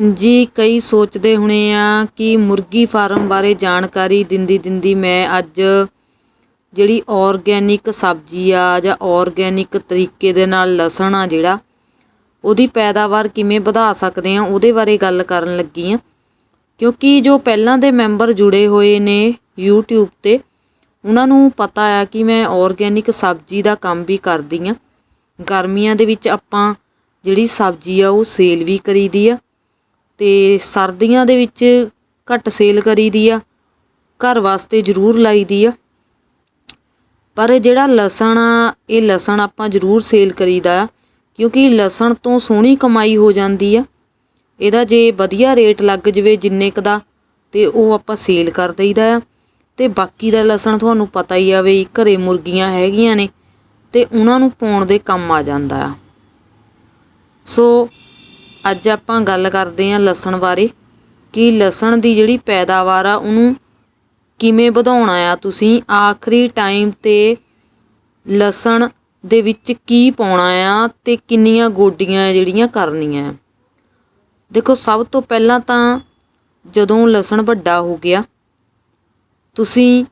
ਹਾਂਜੀ, ਕਈ ਸੋਚਦੇ ਹੋਣੇ ਆ ਕਿ ਮੁਰਗੀ ਫਾਰਮ ਬਾਰੇ ਜਾਣਕਾਰੀ ਦਿੰਦੀ ਦਿੰਦੀ ਮੈਂ ਅੱਜ ਜਿਹੜੀ ਆਰਗੈਨਿਕ ਸਬਜ਼ੀ ਆ ਜਾਂ ਆਰਗੈਨਿਕ ਤਰੀਕੇ ਦੇ ਨਾਲ ਲਸਣ ਆ ਜਿਹੜਾ, ਉਹਦੀ ਪੈਦਾਵਾਰ ਕਿਵੇਂ ਵਧਾ ਸਕਦੇ ਆ, ਉਹਦੇ ਬਾਰੇ ਗੱਲ ਕਰਨ ਲੱਗੀ ਆ। ਕਿਉਂਕਿ ਜੋ ਪਹਿਲਾਂ ਦੇ ਮੈਂਬਰ ਜੁੜੇ ਹੋਏ ਨੇ YouTube ਤੇ, ਉਹਨਾਂ ਨੂੰ ਪਤਾ ਆ ਕਿ ਮੈਂ ਆਰਗੈਨਿਕ ਸਬਜ਼ੀ ਦਾ ਕੰਮ ਵੀ ਕਰਦੀ ਆ। ਗਰਮੀਆਂ ਦੇ ਵਿੱਚ ਆਪਾਂ ਜਿਹੜੀ ਸਬਜ਼ੀ ਆ, ਉਹ ਸੇਲ ਵੀ ਕਰੀਦੀ ਆ। ਤੇ ਸਰਦੀਆਂ ਦੇ ਵਿੱਚ ਘੱਟ ਸੇਲ ਕਰੀਦੀ ਆ, ਘਰ ਵਾਸਤੇ ਜ਼ਰੂਰ ਲਾਈਦੀ ਆ। ਪਰ ਜਿਹੜਾ ਲਸਣ ਆ, ਇਹ ਲਸਣ ਆਪਾਂ ਜ਼ਰੂਰ ਸੇਲ ਕਰੀਦਾ ਆ, ਕਿਉਂਕਿ ਲਸਣ ਤੋਂ ਸੋਹਣੀ ਕਮਾਈ ਹੋ ਜਾਂਦੀ ਆ। ਇਹਦਾ ਜੇ ਵਧੀਆ ਰੇਟ ਲੱਗ ਜਵੇ ਜਿੰਨੇ ਕ ਦਾ, ਤੇ ਉਹ ਆਪਾਂ ਸੇਲ ਕਰ ਦਈਦਾ ਆ। ਤੇ ਬਾਕੀ ਦਾ ਲਸਣ ਤੁਹਾਨੂੰ ਪਤਾ ਹੀ ਆ ਵੀ ਘਰੇ ਮੁਰਗੀਆਂ ਹੈਗੀਆਂ ਨੇ, ਤੇ ਉਹਨਾਂ ਨੂੰ ਪਾਉਣ ਦੇ ਕੰਮ ਆ ਜਾਂਦਾ ਆ। ਸੋ ਅੱਜ ਆਪਾਂ ਗੱਲ ਕਰਦੇ ਹਾਂ ਲਸਣ ਬਾਰੇ, ਕਿ ਲਸਣ ਦੀ ਜਿਹੜੀ ਪੈਦਾਵਾਰ ਆ, ਉਹਨੂੰ ਕਿਵੇਂ ਵਧਾਉਣਾ ਆ ਤੁਸੀਂ, ਆਖਰੀ ਟਾਈਮ ਤੇ ਲਸਣ ਦੇ ਵਿੱਚ ਕੀ ਪਾਉਣਾ ਆ ਤੇ ਕਿੰਨੀਆਂ ਗੋਡੀਆਂ ਜਿਹੜੀਆਂ ਕਰਨੀਆਂ ਆ। ਦੇਖੋ, ਸਭ ਤੋਂ ਪਹਿਲਾਂ ਤਾਂ ਜਦੋਂ ਲਸਣ ਵੱਡਾ ਹੋ ਗਿਆ, ਤੁਸੀਂ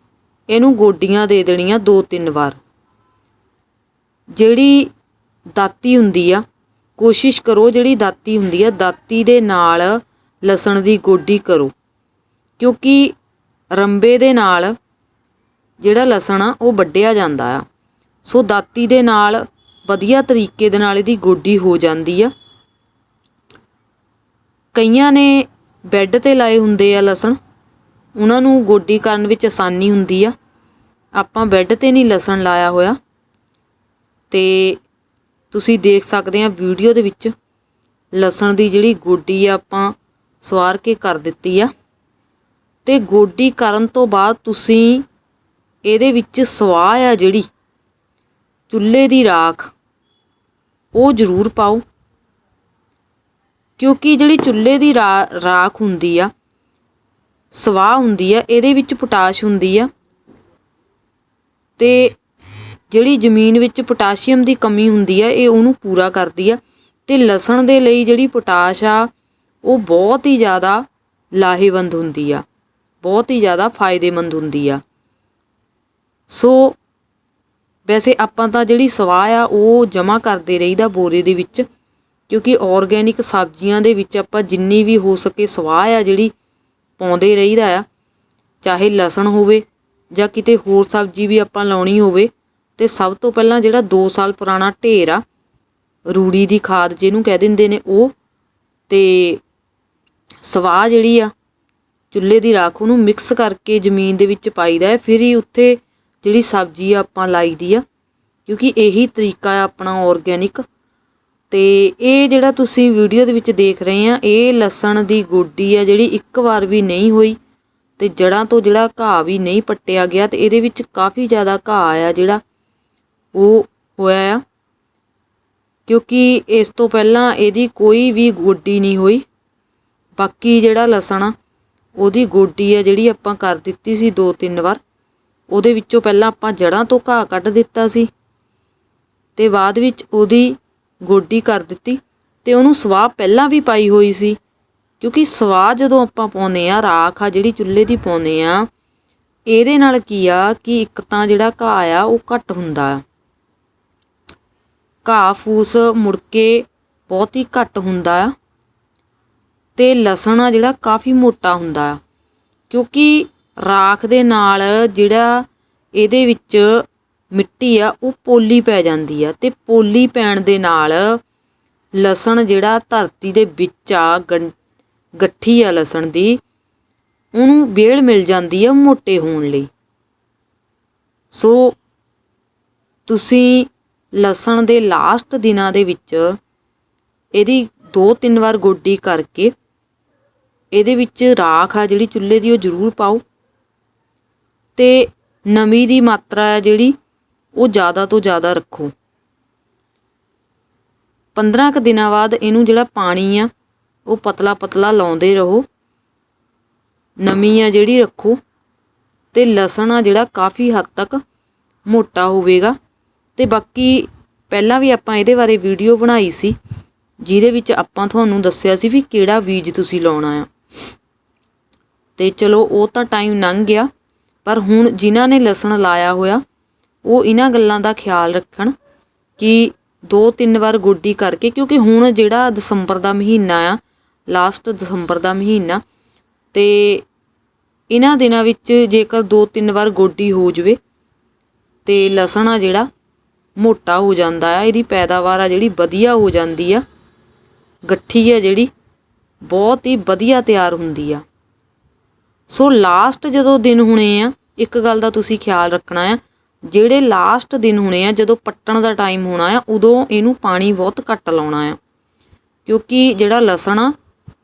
ਇਹਨੂੰ ਗੋਡੀਆਂ ਦੇ ਦੇਣੀਆਂ ਦੋ ਤਿੰਨ ਵਾਰ। ਜਿਹੜੀ ਦਾਤੀ ਹੁੰਦੀ ਆ ਕੋਸ਼ਿਸ਼ ਕਰੋ ਜਿਹੜੀ ਦਾਤੀ ਹੁੰਦੀ ਆ, ਦਾਤੀ ਦੇ ਨਾਲ ਲਸਣ ਦੀ ਗੋਡੀ ਕਰੋ। ਕਿਉਂਕਿ ਰੰਬੇ ਦੇ ਨਾਲ ਜਿਹੜਾ ਲਸਣ ਆ, ਉਹ ਵੱਢਿਆ ਜਾਂਦਾ ਆ। ਸੋ ਦਾਤੀ ਦੇ ਨਾਲ ਵਧੀਆ ਤਰੀਕੇ ਦੇ ਨਾਲ ਇਹਦੀ ਗੋਡੀ ਹੋ ਜਾਂਦੀ ਆ। ਕਈਆਂ ਨੇ ਬੈੱਡ ਤੇ ਲਾਏ ਹੁੰਦੇ ਆ ਲਸਣ। ਉਹਨਾਂ ਨੂੰ ਗੋਡੀ ਕਰਨ ਵਿੱਚ ਆਸਾਨੀ ਹੁੰਦੀ ਆ। ਆਪਾਂ ਬੈੱਡ ਤੇ ਨਹੀਂ ਲਸਣ ਲਾਇਆ ਹੋਇਆ। ਤੇ ਤੁਸੀਂ ਦੇਖ ਸਕਦੇ ਆ ਵੀਡੀਓ ਦੇ ਵਿੱਚ ਲਸਣ ਦੀ ਜਿਹੜੀ ਗੋਡੀ ਆ ਆਪਾਂ ਸਵਾਰ ਕੇ ਕਰ ਦਿੱਤੀ ਆ। ਤੇ ਗੋਡੀ ਕਰਨ ਤੋਂ ਬਾਅਦ ਤੁਸੀਂ ਇਹਦੇ ਵਿੱਚ ਸਵਾਹ ਆ ਜਿਹੜੀ, ਚੁੱਲ੍ਹੇ ਦੀ ਰਾਖ, ਉਹ ਜ਼ਰੂਰ ਪਾਓ। ਕਿਉਂਕਿ ਜਿਹੜੀ ਚੁੱਲ੍ਹੇ ਦੀ ਰਾਖ ਹੁੰਦੀ ਆ, ਸਵਾਹ ਹੁੰਦੀ ਆ, ਇਹਦੇ ਵਿੱਚ ਪੋਟਾਸ਼ ਹੁੰਦੀ ਆ। ਤੇ ਜਿਹੜੀ ਜ਼ਮੀਨ ਵਿੱਚ ਪੋਟਾਸ਼ੀਅਮ ਦੀ ਕਮੀ ਹੁੰਦੀ ਆ, ਇਹ ਉਹਨੂੰ ਪੂਰਾ ਕਰਦੀ ਆ। ਤੇ ਲਸਣ ਦੇ ਲਈ ਜਿਹੜੀ ਪੋਟਾਸ਼ ਆ, ਉਹ ਬਹੁਤ ਹੀ ਜ਼ਿਆਦਾ ਲਾਹੇਵੰਦ ਹੁੰਦੀ ਆ। ਬਹੁਤ ਹੀ ਜ਼ਿਆਦਾ ਫਾਇਦੇਮੰਦ ਹੁੰਦੀ ਆ। ਸੋ ਵੈਸੇ ਆਪਾਂ ਤਾਂ ਜਿਹੜੀ ਸਵਾਹ ਆ, ਉਹ ਜਮ੍ਹਾਂ ਕਰਦੇ ਰਹੀਦਾ ਬੋਰੇ ਦੇ ਵਿੱਚ, ਕਿਉਂਕਿ ਆਰਗੈਨਿਕ ਸਬਜ਼ੀਆਂ ਦੇ ਵਿੱਚ ਆਪਾਂ ਜਿੰਨੀ ਵੀ ਹੋ ਸਕੇ ਸਵਾਹ ਆ ਜਿਹੜੀ ਪਾਉਂਦੇ ਰਹੀਦਾ ਆ, ਚਾਹੇ ਲਸਣ ਹੋਵੇ ਜਾਂ ਕਿਤੇ ਹੋਰ ਸਬਜ਼ੀ ਵੀ ਆਪਾਂ ਲਾਉਣੀ ਹੋਵੇ ਤੇ ਸਭ ਤੋਂ ਪਹਿਲਾਂ ਜਿਹੜਾ 2 ਸਾਲ ਪੁਰਾਣਾ ਢੇਰ ਆ, ਰੂੜੀ ਦੀ ਖਾਦ ਜਿਹਨੂੰ ਕਹਿ ਦਿੰਦੇ ਨੇ ਉਹ, ਤੇ ਸਵਾਹ ਜਿਹੜੀ ਆ, ਚੁੱਲ੍ਹੇ ਦੀ ਰਾਖ ਉਹਨੂੰ ਮਿਕਸ ਕਰਕੇ ਜ਼ਮੀਨ ਦੇ ਵਿੱਚ ਪਾਈਦਾ ਹੈ, ਫਿਰ ਹੀ ਉੱਥੇ ਜਿਹੜੀ ਸਬਜ਼ੀ ਆ ਆਪਾਂ ਲਾਈਦੀ ਆ, ਕਿਉਂਕਿ ਇਹੀ ਤਰੀਕਾ ਆ ਆਪਣਾ ਆਰਗੈਨਿਕ ਤੇ ਇਹ ਜਿਹੜਾ ਤੁਸੀਂ ਵੀਡੀਓ ਦੇ ਵਿੱਚ ਦੇਖ ਰਹੇ ਆ, ਇਹ ਲਸਣ ਦੀ ਗੋਡੀ ਆ ਜਿਹੜੀ ਇੱਕ ਵਾਰ ਵੀ ਨਹੀਂ ਹੋਈ, ਤੇ ਜੜਾਂ ਤੋਂ ਜਿਹੜਾ ਘਾਹ ਵੀ ਨਹੀਂ ਪੱਟਿਆ ਗਿਆ, ਤੇ ਇਹਦੇ ਵਿੱਚ ਕਾਫੀ ਜ਼ਿਆਦਾ ਘਾਹ ਆ ਜਿਹੜਾ ਉਹ ਹੋਇਆ ਆ। ਕਿਉਂਕਿ ਇਸ ਤੋਂ ਪਹਿਲਾਂ ਇਹਦੀ ਕੋਈ ਵੀ ਗੋਡੀ ਨਹੀਂ ਹੋਈ। ਬਾਕੀ ਜਿਹੜਾ ਲਸਣ ਆ, ਉਹਦੀ ਗੋਡੀ ਆ ਜਿਹੜੀ ਆਪਾਂ ਕਰ ਦਿੱਤੀ ਸੀ ਦੋ ਤਿੰਨ ਵਾਰ। ਉਹਦੇ ਵਿੱਚੋਂ ਪਹਿਲਾਂ ਆਪਾਂ ਜੜਾਂ ਤੋਂ ਘਾਹ ਕੱਢ ਦਿੱਤਾ ਸੀ। ਤੇ ਬਾਅਦ ਵਿੱਚ ਉਹਦੀ ਗੋਡੀ ਕਰ ਦਿੱਤੀ ਤੇ ਉਹਨੂੰ ਸਵਾਹ ਪਹਿਲਾਂ ਵੀ ਪਾਈ ਹੋਈ ਸੀ। ਕਿਉਂਕਿ ਸਵਾਹ ਜਦੋਂ ਆਪਾਂ ਪਾਉਂਦੇ ਆ, ਰਾਖ ਆ ਜਿਹੜੀ ਚੁੱਲ੍ਹੇ ਦੀ ਪਾਉਂਦੇ ਆ, ਇਹਦੇ ਨਾਲ ਕੀ ਆ ਕਿ ਇੱਕ ਤਾਂ ਜਿਹੜਾ ਘਾਹ ਆ, ਉਹ ਘੱਟ ਹੁੰਦਾ ਆ। ਘਾਹ ਫੂਸ ਮੁੜ ਕੇ ਬਹੁਤ ਹੀ ਘੱਟ ਹੁੰਦਾ ਆ ਤੇ ਲਸਣ ਆ ਜਿਹੜਾ ਕਾਫੀ ਮੋਟਾ ਹੁੰਦਾ ਆ। ਕਿਉਂਕਿ ਰਾਖ ਦੇ ਨਾਲ ਜਿਹੜਾ ਇਹਦੇ ਵਿੱਚ ਮਿੱਟੀ ਆ, ਉਹ ਪੋਲੀ ਪੈ ਜਾਂਦੀ ਆ ਤੇ ਪੋਲੀ ਪੈਣ ਦੇ ਨਾਲ ਲਸਣ ਜਿਹੜਾ ਧਰਤੀ ਦੇ ਵਿੱਚ ਆ ਗੱਠੀ ਆ ਲਸਣ ਦੀ, ਉਹਨੂੰ ਵੇਲ ਮਿਲ ਜਾਂਦੀ ਆ ਮੋਟੇ ਹੋਣ ਲਈ। ਸੋ ਤੁਸੀਂ ਲਸਣ ਦੇ ਲਾਸਟ ਦਿਨਾਂ ਦੇ ਵਿੱਚ ਇਹਦੀ ਦੋ ਤਿੰਨ ਵਾਰ ਗੋਡੀ ਕਰਕੇ ਇਹਦੇ ਵਿੱਚ ਰਾਖ ਆ ਜਿਹੜੀ ਚੁੱਲ੍ਹੇ ਦੀ ਉਹ ਜ਼ਰੂਰ ਪਾਓ। ਤੇ ਨਮੀ ਦੀ ਮਾਤਰਾ ਹੈ ਜਿਹੜੀ ਉਹ ਜ਼ਿਆਦਾ ਤੋਂ ਜ਼ਿਆਦਾ ਰੱਖੋ। 15 ਕ ਦਿਨਾਂ ਬਾਅਦ ਇਹਨੂੰ ਜਿਹੜਾ ਪਾਣੀ ਆ, ਉਹ ਪਤਲਾ ਪਤਲਾ ਲਾਉਂਦੇ ਰਹੋ। ਨਮੀ ਆ ਜਿਹੜੀ ਰੱਖੋ ਤੇ ਲਸਣ ਆ ਜਿਹੜਾ ਕਾਫੀ ਹੱਦ ਤੱਕ ਮੋਟਾ ਹੋਵੇਗਾ। ਤੇ ਬਾਕੀ ਪਹਿਲਾਂ ਵੀ ਆਪਾਂ ਇਹਦੇ ਬਾਰੇ ਵੀਡੀਓ ਬਣਾਈ ਸੀ, ਜਿਹਦੇ ਵਿੱਚ ਆਪਾਂ ਤੁਹਾਨੂੰ ਦੱਸਿਆ ਸੀ ਵੀ ਕਿਹੜਾ ਬੀਜ ਤੁਸੀਂ ਲਾਉਣਾ ਆ। ਤੇ ਚਲੋ ਉਹ ਤਾਂ ਟਾਈਮ ਲੰਘ ਗਿਆ, ਪਰ ਹੁਣ ਜਿਨ੍ਹਾਂ ਨੇ ਲਸਣ ਲਾਇਆ ਹੋਇਆ, ਉਹ ਇਹਨਾਂ ਗੱਲਾਂ ਦਾ ਖਿਆਲ ਰੱਖਣ ਕਿ ਦੋ ਤਿੰਨ ਵਾਰ ਗੋਡੀ ਕਰਕੇ, ਕਿਉਂਕਿ ਹੁਣ ਜਿਹੜਾ ਦਸੰਬਰ ਦਾ ਮਹੀਨਾ ਆ ਲਾਸਟ ਦਸੰਬਰ ਦਾ ਮਹੀਨਾ, ਤੇ ਇਹਨਾਂ ਦਿਨਾਂ ਵਿੱਚ ਜੇਕਰ ਦੋ ਤਿੰਨ ਵਾਰ ਗੋਡੀ ਹੋ ਜਵੇ, ਤੇ ਲਸਣ ਆ ਜਿਹੜਾ ਮੋਟਾ ਹੋ ਜਾਂਦਾ ਆ, ਇਹਦੀ ਪੈਦਾਵਾਰ ਆ ਜਿਹੜੀ ਵਧੀਆ ਹੋ ਜਾਂਦੀ ਆ। ਗੱਠੀ ਆ ਜਿਹੜੀ, ਬਹੁਤ ਹੀ ਵਧੀਆ ਤਿਆਰ ਹੁੰਦੀ ਆ। ਸੋ ਲਾਸਟ ਜਦੋਂ ਦਿਨ ਹੋਣੇ ਆ, ਇੱਕ ਗੱਲ ਦਾ ਤੁਸੀਂ ਖਿਆਲ ਰੱਖਣਾ ਆ, ਜਿਹੜੇ ਲਾਸਟ ਦਿਨ ਹੋਣੇ ਆ, ਜਦੋਂ ਪੱਟਣ ਦਾ ਟਾਈਮ ਹੋਣਾ ਆ, ਉਦੋਂ ਇਹਨੂੰ ਪਾਣੀ ਬਹੁਤ ਘੱਟ ਲਾਉਣਾ ਆ। ਕਿਉਂਕਿ ਜਿਹੜਾ ਲਸਣ ਆ,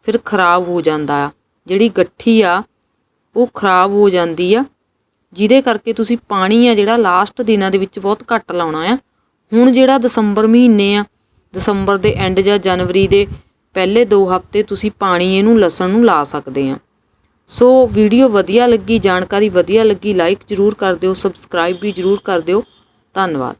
ਫਿਰ ਖਰਾਬ ਹੋ ਜਾਂਦਾ ਆ। ਜਿਹੜੀ ਗੱਠੀ ਆ, ਉਹ ਖਰਾਬ ਹੋ ਜਾਂਦੀ ਆ। ਜਿਹਦੇ ਕਰਕੇ ਤੁਸੀਂ ਪਾਣੀ ਆ ਜਿਹੜਾ ਲਾਸਟ ਦਿਨਾਂ ਦੇ ਵਿੱਚ ਬਹੁਤ ਘੱਟ ਲਾਉਣਾ ਆ। ਹੁਣ ਜਿਹੜਾ ਦਸੰਬਰ ਮਹੀਨੇ ਆ, ਦਸੰਬਰ ਦੇ ਐਂਡ ਜਾਂ ਜਨਵਰੀ ਦੇ ਪਹਿਲੇ 2 ਹਫ਼ਤੇ ਤੁਸੀਂ ਪਾਣੀ ਇਹਨੂੰ ਲਸਣ ਨੂੰ ਲਾ ਸਕਦੇ ਆ। ਸੋ ਵੀਡੀਓ ਵਧੀਆ ਲੱਗੀ, ਜਾਣਕਾਰੀ ਵਧੀਆ ਲੱਗੀ ਲਾਈਕ ਜਰੂਰ ਕਰ ਦਿਓ ਸਬਸਕ੍ਰਾਈਬ ਵੀ ਜਰੂਰ ਕਰ ਦਿਓ। ਧੰਨਵਾਦ।